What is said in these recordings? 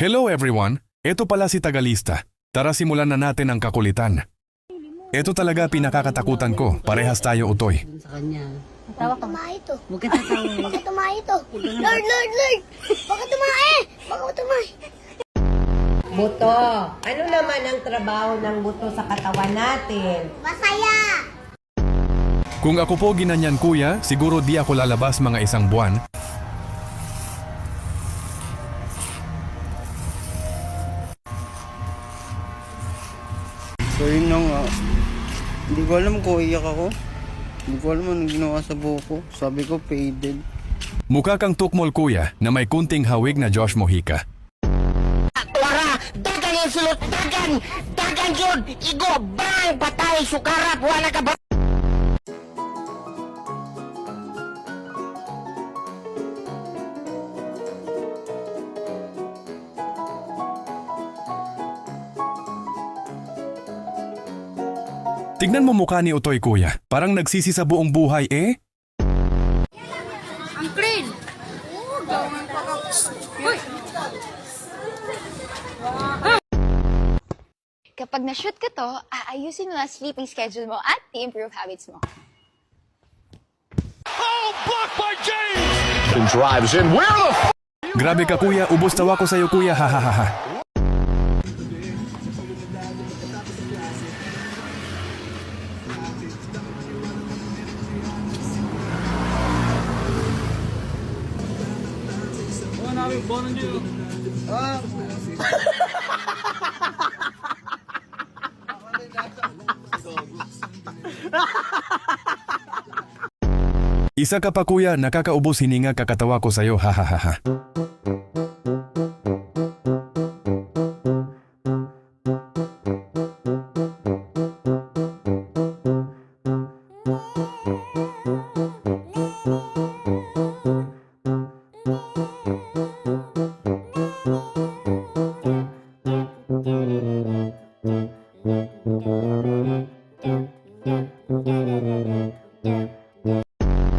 Hello everyone! Ito pala si Tagalista. Tara simulan na natin ang kakulitan. Ito talaga pinakakatakutan ko. Parehas tayo utoy. sa kanya. Tawa ka. Tumae to. Huwag ka tatawa. Bakit tumae to? Lord, Lord, Lord! Bakit tumae? Bakit tumae? Buto. Ano naman ang trabaho ng buto sa katawan natin? Masaya! Kung ako po ginanyan kuya, siguro di ako lalabas mga isang buwan. So yun na nga. Hindi ko alam kung iyak ako. Hindi ko alam anong ginawa sa buko. Sabi ko faded. Mukha kang tukmol kuya na may kunting hawig na Josh Mojica. Wara, dagan yung sulot, dagan! Dagan yun! Igo, bang! Patay, sukarap, wala ka ba? Tignan mo mukha ni Utoy kuya. Parang nagsisi sa buong buhay eh. Ang clean! Oo, gawin pa ka. Uy! Kapag na-shoot ka to, aayusin mo na ang sleeping schedule mo at i-improve habits mo. drives in. Where the f- Grabe ka kuya, ubos tawa ko sa'yo kuya, ha ha ha ha. Isa ka pa kuya, nakakaubos hininga kakatawa ko sa'yo, ha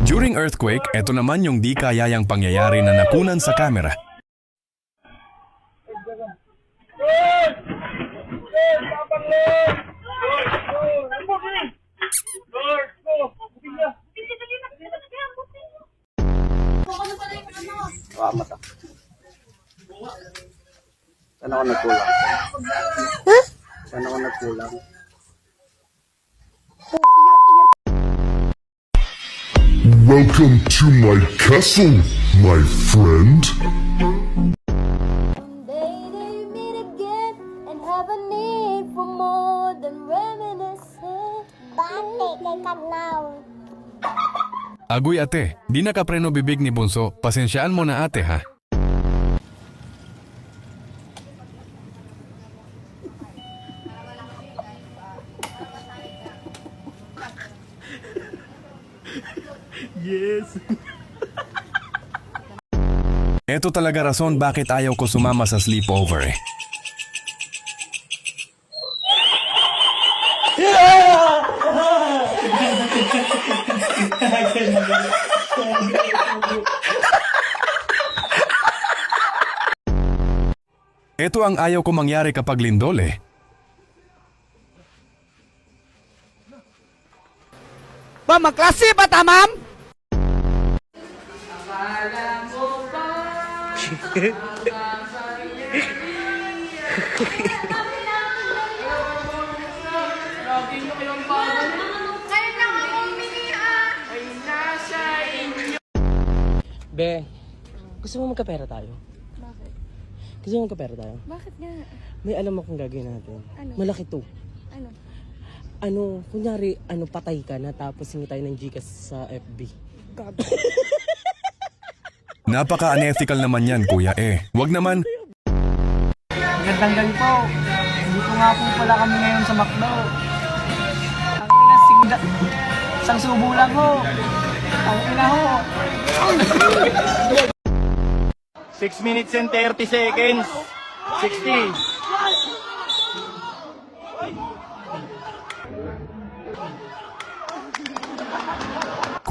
During earthquake, eto naman yung di kayayang pangyayari na nakunan sa kamera. Ah, mata. Saan ako nagkulang? Saan ako nagkulang? Welcome to my castle, my friend. Day they meet again and have a need for more than reminiscing. Bate kay. Agoy ate, di nakapreno bibig ni Bunso. Pasensyaan mo na ate ha. Ito talaga rason bakit ayaw ko sumama sa sleepover eh. Ito ang ayaw ko mangyari kapag lindol eh. Ba, magklase ba, tamam? Be, gusto mo magkapera tayo? Bakit? Gusto mo magkapera tayo? Bakit nga? May alam akong gagawin natin. Ano? Malaki to. Ano? Ano, kunyari, ano, patay ka na tapos hingi tayo ng Gcash sa FB. Napaka-unethical naman yan kuya eh. Wag naman, Magandang gabi po. Hindi ko nga po pala kami ngayon sa McDo. Ang ina, singda. Isang subo lang ho. Ang ina ho. 6 minutes and 30 seconds. 60.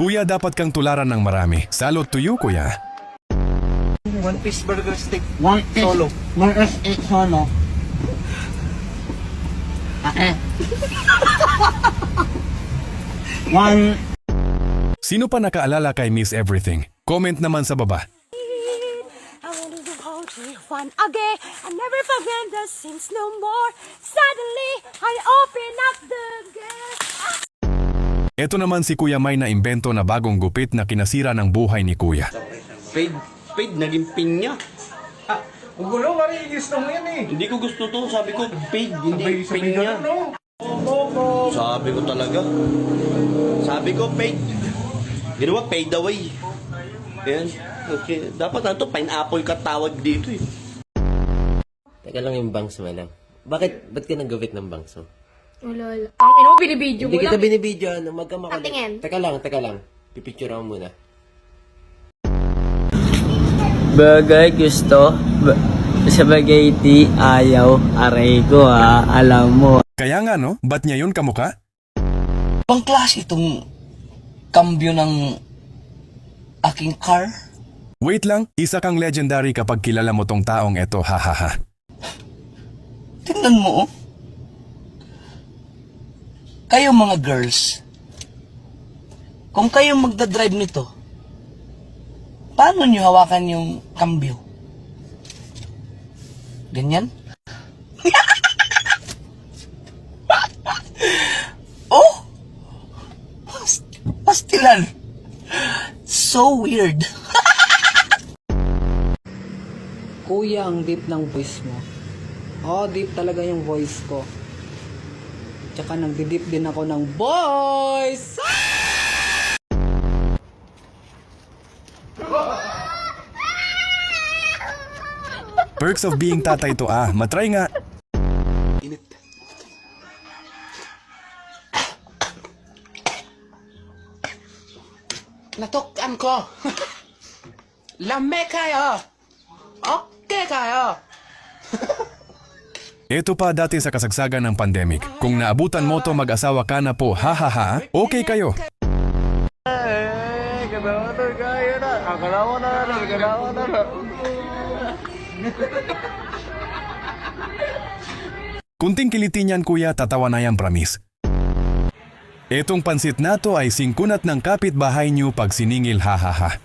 kuya dapat kang tularan ng marami. Salute to you kuya. One piece burger steak. One Solo. One S8 solo. One Sino pa nakaalala kay Miss Everything? Comment naman sa baba. I wanted to hold you one again. I never forget the scenes no more. Suddenly, I open up the gate. Ito naman si Kuya May na imbento na bagong gupit na kinasira ng buhay ni Kuya. Fade, fade, naging pinya. Ang gulo, Mari. Gusto mo yan eh. Hindi ko gusto to. Sabi ko, fade, hindi pinya. Sabi ko talaga. Sabi ko, fade. Ginawa, fade away. Ayan. Okay. Dapat ano to, pineapple ka tawag dito eh. Teka lang yung bangs mo lang. Bakit, ba't ka nagawit ng bangs mo? Wala. Ang ino mo, binibidyo Hindi mo kita lang. binibidyo, ano, magkamakali. Patingin. Teka lang, teka lang. Pipicture ako muna. Bagay gusto. Spaghetti ayaw. Aray ko ha. Alam mo. Kaya nga no, ba't niya yun kamuka? Pang klase itong kambyo ng aking car. Wait lang, isa kang legendary kapag kilala mo tong taong eto, hahaha. Tingnan mo, oh. Kayo mga girls, kung kayo magdadrive nito, paano nyo hawakan yung kambyo? Ganyan? oh! Pas- Pastilan! So weird! Kuya, ang deep ng voice mo. Oo, deep talaga yung voice ko. Tsaka nagdi-deep din ako ng voice! Perks of being tatay to ah, matry nga. Natukan ko. Lame kayo. Okay kayo. Ito pa dati sa kasagsagan ng pandemic. Kung naabutan mo to mag-asawa ka na po, hahaha, okay kayo. Kunting kilitin yan kuya, tatawa na yan promise. Etong pansit na to ay singkunat ng kapitbahay niyo pag siningil hahaha.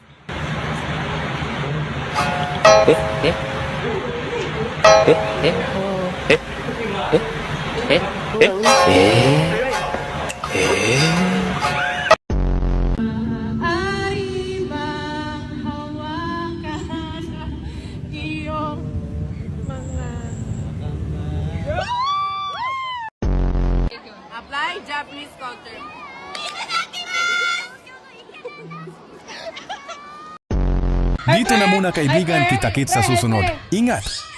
Apply Dito na muna kaibigan, kita-kit sa susunod. Ingat!